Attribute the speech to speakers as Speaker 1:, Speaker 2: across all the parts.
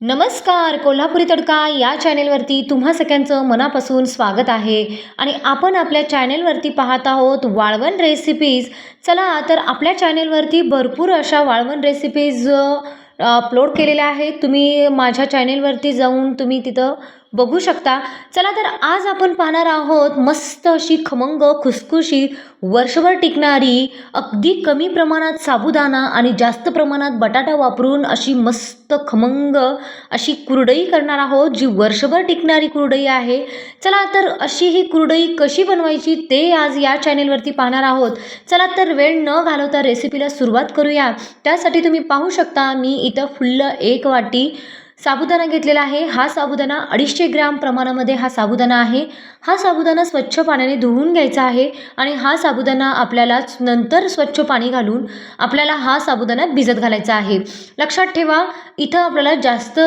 Speaker 1: नमस्कार कोल्हापुरी तडका या चॅनेलवरती तुम्हा सगळ्यांचं मनापासून स्वागत आहे. आणि आपण आपल्या चॅनेलवरती पाहत आहोत वाळवण रेसिपीज चला तर आपल्या चॅनेलवरती भरपूर अशा वाळवण रेसिपीज अपलोड केलेल्या आहेत. तुम्ही माझ्या चॅनेलवरती जाऊन तुम्ही तिथं बघू शकता. चला तर आज आपण पाहणार आहोत मस्त अशी खमंग खुसखुशी वर्षभर टिकणारी अगदी कमी प्रमाणात साबुदाणा आणि जास्त प्रमाणात बटाटा वापरून अशी मस्त खमंग अशी कुरडई करणार आहोत जी वर्षभर टिकणारी कुरडई आहे. चला तर अशी ही कुरडई कशी बनवायची ते आज या चॅनेलवरती पाहणार आहोत. चला तर वेळ न घालवता रेसिपीला सुरुवात करूया. त्यासाठी तुम्ही पाहू शकता मी इथं फुल्ल एक वाटी साबुदाणा घेतलेला आहे. हा साबुदाणा अडीचशे ग्रॅम प्रमाणामध्ये हा साबुदाणा आहे. हा साबुदाणा स्वच्छ पाण्याने धुवून घ्यायचा आहे आणि हा साबुदाणा आपल्याला नंतर स्वच्छ पाणी घालून आपल्याला हा साबुदाणा भिजत घालायचा आहे. लक्षात ठेवा इथं आपल्याला जास्त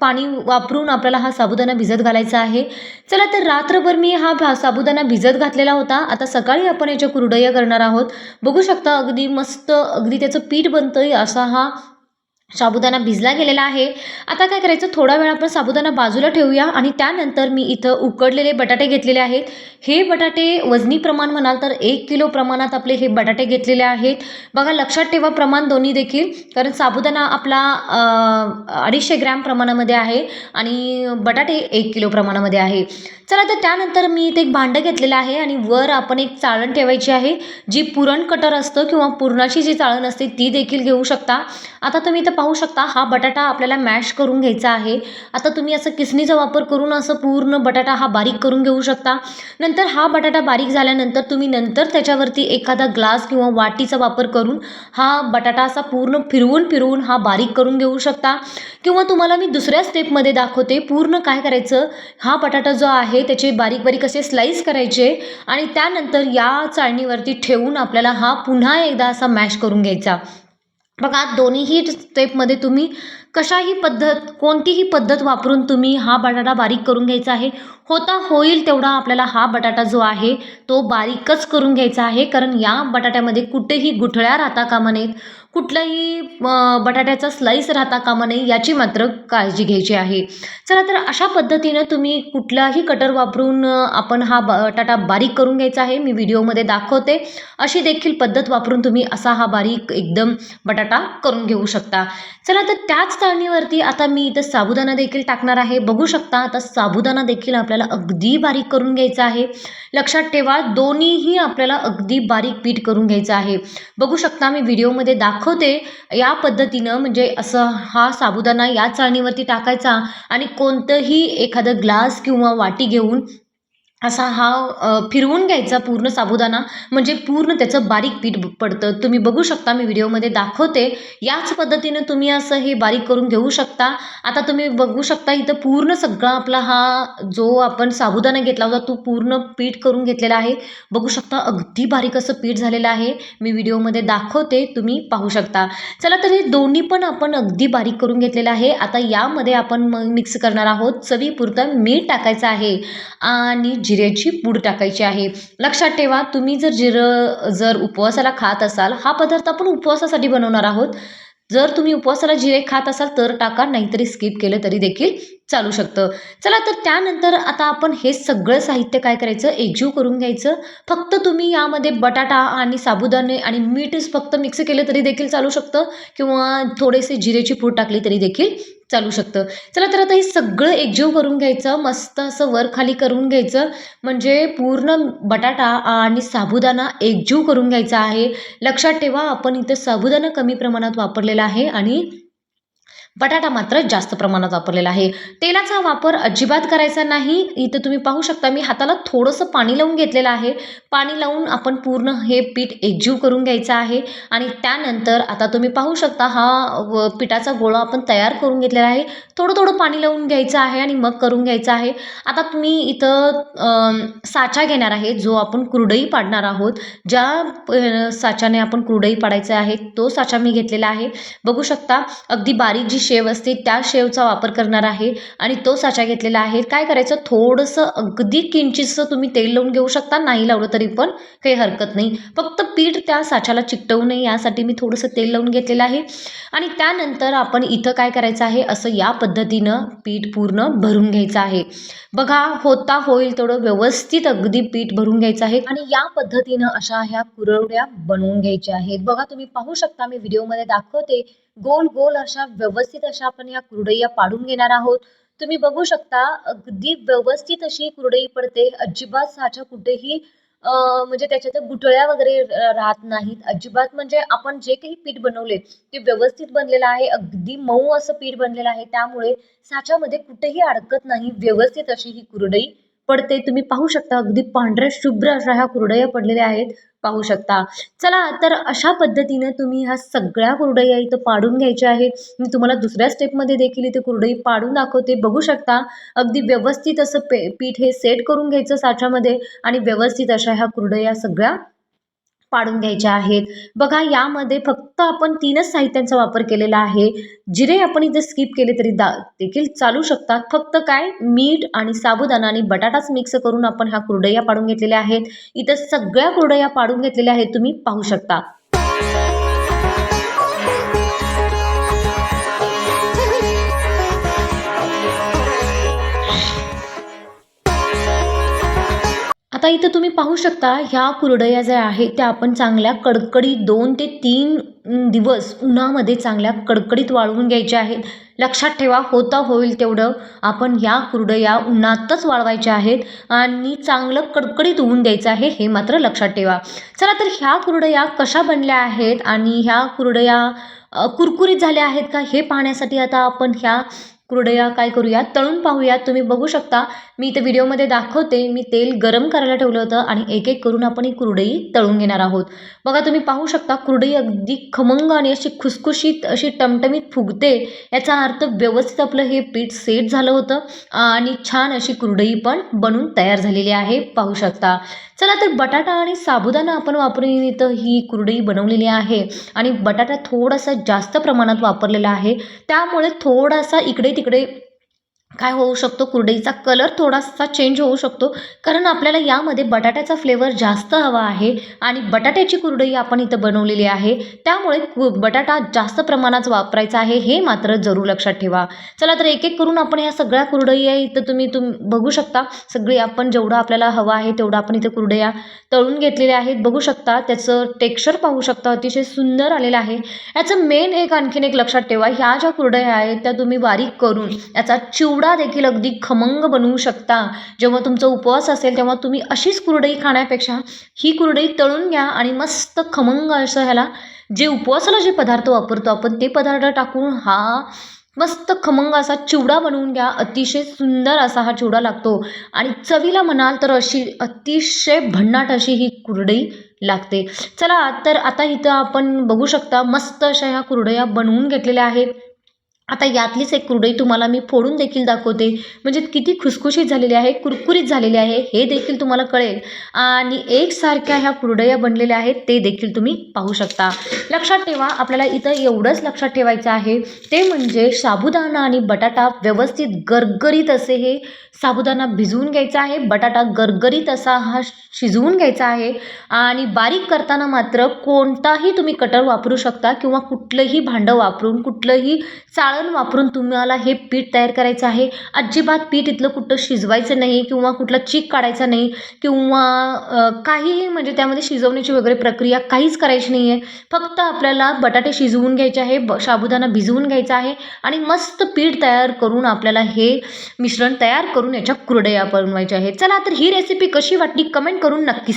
Speaker 1: पाणी वापरून आपल्याला हा साबुदाणा भिजत घालायचा आहे. चला तर रात्रभर मी हा भा साबुदाणा भिजत घातलेला होता. आता सकाळी आपण याच्या कुरडया करणार आहोत. बघू शकता अगदी मस्त अगदी त्याचं पीठ बनतं आहे असा हा साबुदाणा भिजला गेलेला आहे. आता काय करायचं? थोडा वेळ आपण साबुदाणा बाजूला ठेवूया आणि त्यानंतर मी इथं उकडलेले बटाटे घेतलेले आहेत. हे बटाटे वजनी प्रमाण म्हणाल तर एक किलो प्रमाणात आपले हे बटाटे घेतलेले आहेत. बघा लक्षात ठेवा प्रमाण दोन्ही देखील कारण साबुदाणा आपला अडीचशे ग्रॅम प्रमाणामध्ये आहे आणि बटाटे एक किलो प्रमाणामध्ये आहे. चला तर त्यानंतर मी इथे एक भांडं घेतलेलं आहे आणि वर आपण एक चाळण ठेवायची आहे जी पुरण कटर असतं किंवा पुरणाची जी चाळण असते ती देखील घेऊ शकता. आता तुम्ही इथं पाहू शकता हा बटाटा आपल्याला मॅश करून घ्यायचा आहे. आता तुम्ही असं किसणीचा वापर करून असं पूर्ण बटाटा हा बारीक करून घेऊ शकता. नंतर हा बटाटा बारीक झाल्यानंतर तुम्ही नंतर त्याच्यावरती एखादा ग्लास किंवा वाटीचा वापर करून हा बटाटा असा पूर्ण फिरवून फिरवून हा बारीक करून घेऊ शकता. किंवा तुम्हाला मी दुसऱ्या स्टेपमध्ये दाखवते पूर्ण काय करायचं? हा बटाटा जो आहे त्याचे बारीक बारीक असे स्लाईस करायचे आणि त्यानंतर या चाळणीवरती ठेवून आपल्याला हा पुन्हा एकदा असा मॅश करून घ्यायचा. बघा दोन्हीही स्टेपमध्ये तुम्ही कशाही पद्धत कोणतीही पद्धत वापरून तुम्ही हा बटाटा बारीक करून घ्यायचा आहे. होता होईल तेवढा आपल्याला हा बटाटा जो आहे तो बारीकच करून घ्यायचा आहे. कारण या बटाट्यामध्ये कुठेही गुठळ्या राहता कामा नयेत. कुठलाही बटाट्याचा स्लाईस राहता कामा नये याची मात्र काळजी घ्यायची आहे. चला तर अशा पद्धतीनं तुम्ही कुठलाही कटर वापरून आपण हा बटाटा बारीक करून घ्यायचा आहे. मी व्हिडिओमध्ये दाखवते. अशी देखील पद्धत वापरून तुम्ही असा हा बारीक एकदम बटाटा करून घेऊ शकता. चला तर त्याच तळणीवरती आता मी इथं साबुदाणा देखील टाकणार आहे. बघू शकता आता साबुदाणा देखील आपल्याला अगदी बारीक करून घ्यायचा आहे. लक्षात ठेवा दोन्हीही आपल्याला अगदी बारीक पीठ करून घ्यायचं आहे. बघू शकता मी व्हिडिओमध्ये दाखवते या पद्धतीनं म्हणजे असं हा साबुदाणा या चाळणीवरती टाकायचा आणि कोणतंही एखादं ग्लास किंवा वाटी घेऊन असा हा फिरवून घ्यायचा पूर्ण साबुदाणा. म्हणजे पूर्ण त्याचं बारीक पीठ पडतं. तुम्ही बघू शकता मी व्हिडिओमध्ये दाखवते. याच पद्धतीनं तुम्ही असं हे बारीक करून घेऊ शकता. आता तुम्ही बघू शकता इथं पूर्ण सगळा आपला हा जो आपण साबुदाणा घेतला होता तो पूर्ण पीठ करून घेतलेला आहे. बघू शकता अगदी बारीक असं पीठ झालेलं आहे. मी व्हिडिओमध्ये दाखवते तुम्ही पाहू शकता. चला तर हे दोन्ही पण आपण अगदी बारीक करून घेतलेलं आहे. आता यामध्ये आपण मग मिक्स करणार आहोत. चवीपुरतं मीठ टाकायचं आहे. आणि जिऱ्याची पूड टाकायची आहे. लक्षात ठेवा तुम्ही जर जिरं जर उपवासाला खात असाल हा पदार्थ आपण उपवासासाठी बनवणार आहोत. जर तुम्ही उपवासाला जिरे खात असाल तर टाका नाहीतरी स्किप केलं तरी देखील चालू शकतं. चला तर त्यानंतर आता आपण हे सगळं साहित्य काय करायचं? एकजीव करून घ्यायचं. फक्त तुम्ही यामध्ये बटाटा आणि साबुदाणे आणि मीठच फक्त मिक्स केलं तरी देखील चालू शकतं किंवा थोडेसे जिरेची पूड टाकली तरी देखील चालू शकतं. चला तर आता हे सगळं एकजीव करून घ्यायचं मस्त असं वर खाली करून घ्यायचं. म्हणजे पूर्ण बटाटा आणि साबुदाणा एकजीव करून घ्यायचा आहे. लक्षात ठेवा आपण इथं साबुदाणा कमी प्रमाणात वापरलेला आहे आणि बटाटा मात्र जास्त प्रमाणात वापरलेला आहे. तेलाचा वापर अजिबात करायचा नाही. इथं तुम्ही पाहू शकता मी हाताला थोडंसं पाणी लावून घेतलेलं आहे. पाणी लावून आपण पूर्ण हे पीठ एकजीव करून घ्यायचं आहे. आणि त्यानंतर आता तुम्ही पाहू शकता हा पिठाचा गोळा आपण तयार करून घेतलेला आहे. थोडं थोडं पाणी लावून घ्यायचं आहे आणि मग करून घ्यायचं आहे. आता तुम्ही इथं साचा घेणार आहे जो आपण कुरडई पाडणार आहोत. ज्या साच्याने आपण कुरडई पाडायचं आहे तो साचा मी घेतलेला आहे. बघू शकता अगदी बारीक जी शेव असते त्या शेवचा वापर करणार आहे आणि तो साचा घेतलेला आहे. काय करायचं? थोडंसं अगदी किंचितचं तुम्ही तेल लावून घेऊ शकता. नाही लावलं तरी पण काही हरकत नाही. फक्त पीठ त्या साच्याला चिकटवू नये यासाठी मी थोडंसं तेल लावून घेतलेलं आहे. आणि त्यानंतर आपण इथं काय करायचं आहे? असं या पद्धतीनं पीठ पूर्ण भरून घ्यायचं आहे. बघा होता होईल तेवढं व्यवस्थित अगदी पीठ भरून घ्यायचं आहे. आणि या पद्धतीनं अशा ह्या कुरवड्या बनवून घ्यायच्या आहेत. बघा तुम्ही पाहू शकता मी व्हिडिओमध्ये दाखवते. गोल गोल अशा व्यवस्थित अशा आपण या कुरडया पाडून घेणार आहोत. तुम्ही बघू शकता अगदी व्यवस्थित अशी कुरडई पडते. अजिबात साच्या कुठेही म्हणजे त्याच्यात गुठळ्या वगैरे राहत नाहीत. अजिबात म्हणजे आपण जे काही पीठ बनवले ते व्यवस्थित बनलेलं आहे. अगदी मऊ असं पीठ बनलेलं आहे. त्यामुळे साच्यामध्ये कुठेही अडकत नाही. व्यवस्थित अशी ही कुरडई पडते तुम्ही पाहू शकता. अगदी पांढऱ्या शुभ्र अशा ह्या कुरडया पडलेल्या आहेत. पाहू शकता. चला तर अशा पद्धतीने तुम्ही ह्या सगळ्या कुरडया इथं पाडून घ्यायच्या आहेत. मी तुम्हाला दुसऱ्या स्टेपमध्ये देखील इथे कुरडई पाडून दाखवते. बघू शकता अगदी व्यवस्थित असं पे पीठ हे सेट करून घ्यायचं साच्यामध्ये आणि व्यवस्थित अशा ह्या कुरडया सगळ्या पाडून घ्यायच्या आहेत. बघा यामध्ये फक्त आपण तीनच साहित्यांचा वापर केलेला आहे. जिरे आपण इथे स्किप केले तरी दा देखील चालू शकतात. फक्त काय? मीठ आणि साबुदाणा आणि बटाटाच मिक्स करून आपण ह्या कुरडया पाडून घेतलेल्या आहेत. इथं सगळ्या कुरडया पाडून घेतलेल्या आहेत तुम्ही पाहू शकता. आता इथं तुम्ही पाहू शकता ह्या कुरडया ज्या आहेत त्या आपण चांगल्या कडकडीत दोन ते तीन दिवस उन्हामध्ये चांगल्या कडकडीत वाळवून घ्यायच्या आहेत. लक्षात ठेवा होता होईल तेवढं. आपण ह्या कुरडया उन्हातच वाळवायच्या आहेत आणि चांगलं कडकडीत ऊन द्यायचं आहे हे मात्र लक्षात ठेवा. चला तर ह्या कुरडया कशा बनल्या आहेत आणि ह्या कुरडया कुरकुरीत झाल्या आहेत का हे पाहण्यासाठी आता आपण ह्या कुरडया काय करूया तळून पाहूयात. तुम्ही बघू शकता. मी इथे व्हिडिओमध्ये दाखवते. मी तेल गरम करायला ठेवलं होतं आणि एक एक करून आपण ही कुरडई तळून घेणार आहोत. बघा तुम्ही पाहू शकता कुरडई अगदी खमंग आणि अशी खुसखुशीत अशी टमटमीत फुगते. याचा अर्थ व्यवस्थित आपलं हे पीठ सेट झालं होतं आणि छान अशी कुरडई पण बनून तयार झालेली आहे. पाहू शकता. चला तर बटाटा आणि साबुदाणा आपण वापरून इथं ही कुरडई बनवलेली आहे आणि बटाटा थोडासा जास्त प्रमाणात वापरलेला आहे. त्यामुळे थोडासा इकडे तिकडे काय होऊ शकतो? कुरडईचा कलर थोडासा चेंज होऊ शकतो. कारण आपल्याला यामध्ये बटाट्याचा फ्लेवर जास्त हवा आहे आणि बटाट्याची कुरडई आपण इथं बनवलेली आहे. त्यामुळे कु बटाटा जास्त प्रमाणात वापरायचा आहे हे मात्र जरूर लक्षात ठेवा. चला तर एक एक करून आपण ह्या सगळ्या कुरडई आहे इथं तुम्ही तुम बघू शकता. सगळी आपण जेवढं आपल्याला हवं आहे तेवढं आपण इथं कुरडया तळून घेतलेल्या आहेत. बघू शकता त्याचं टेक्स्चर पाहू शकता. अतिशय सुंदर आलेलं आहे. याचं मेन एक आणखीन एक लक्षात ठेवा. ह्या ज्या कुरडया आहेत त्या तुम्ही बारीक करून याचा चिवडा देखील अगदी खमंग बनवू शकता. जेव्हा तुमचा उपवास असेल तेव्हा तुम्ही अशीच कुरडई खाण्यापेक्षा ही कुरडई तळून घ्या आणि मस्त खमंग असं ह्याला जे उपवासाला जे पदार्थ वापरतो आपण ते पदार्थ टाकून हा मस्त खमंग असा चिवडा बनवून घ्या. अतिशय सुंदर असा हा चिवडा लागतो. आणि चवीला म्हणाल तर अशी अतिशय भन्नाट अशी ही कुरडई लागते. चला तर आता इथं आपण बघू शकता मस्त अशा ह्या कुरडया बनवून घेतलेल्या आहेत. आता यातलीच एक कुरडई तुम्हाला मी फोडून देखील दाखवते. म्हणजे किती खुसखुशीत झालेली आहे कुरकुरीत झालेली आहे हे देखील तुम्हाला कळेल. आणि एकसारख्या ह्या कुरडया बनलेल्या आहेत ते देखील तुम्ही पाहू शकता. लक्षात ठेवा आपल्याला इथं एवढंच लक्षात ठेवायचं आहे. ते म्हणजे साबुदाणा आणि बटाटा व्यवस्थित गरगरीत असे हे साबुदाणा भिजवून घ्यायचा आहे बटाटा गरगरीत असा हा शिजवून घ्यायचा आहे. आणि बारीक करताना मात्र कोणताही तुम्ही कटर वापरू शकता किंवा कुठलंही भांडं वापरून कुठलंही चाळ चाळण वापरून तुम्हाला हे पीठ तयार करायचं आहे. अजिबात पीठ इथलं कुठं शिजवायचं नाही किंवा कुठला चीक काढायचा नाही किंवा काहीही म्हणजे त्यामध्ये शिजवण्याची वगैरे प्रक्रिया काहीच करायची नाही आहे फक्त आपल्याला बटाटे शिजवून घ्यायचे आहे ब साबुदाणा भिजवून घ्यायचा आहे आणि मस्त पीठ तयार करून आपल्याला हे मिश्रण तयार करून याच्या कुरडया बनवायच्या आहेत. चला तर ही रेसिपी कशी वाटली? कमेंट करून नक्की